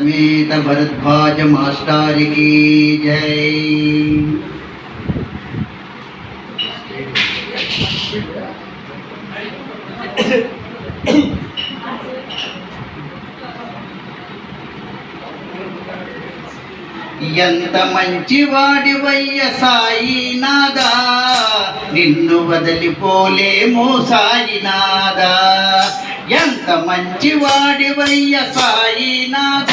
समेत भरद्वाज జై ఎంత మంచివాడి వయ్య సాయి నాదా నిన్ను వదిలిపోలేము సాయినాదా ఎంత మంచివాడివయ్య సాయినాథ?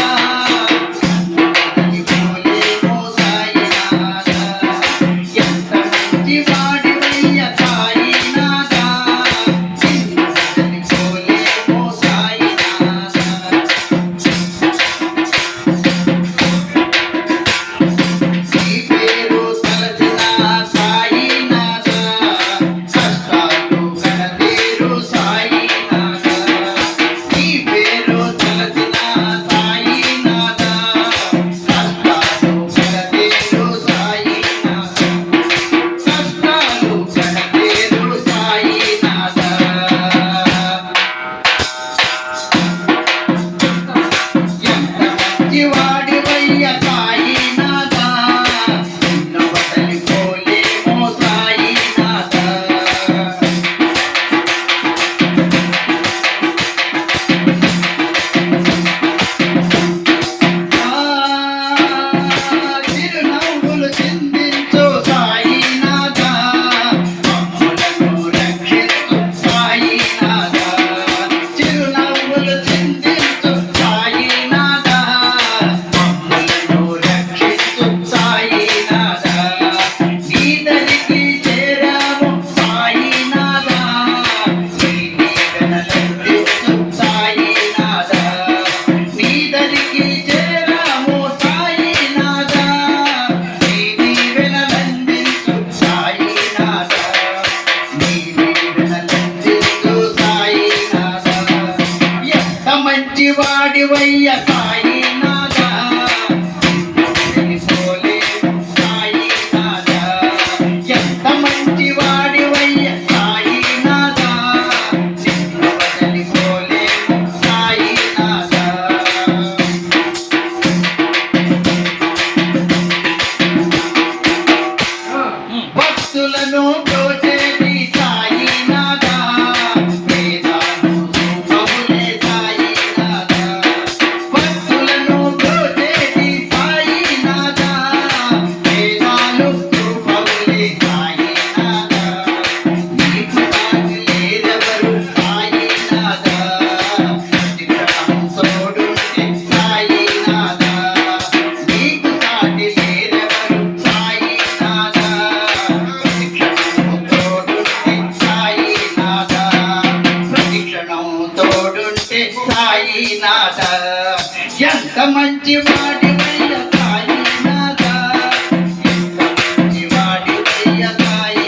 వాడివయ్య అంటే సాయి నాట ఎంత మంచి వాడి సాయి నాట ఎంత మంచి వాడి సాయి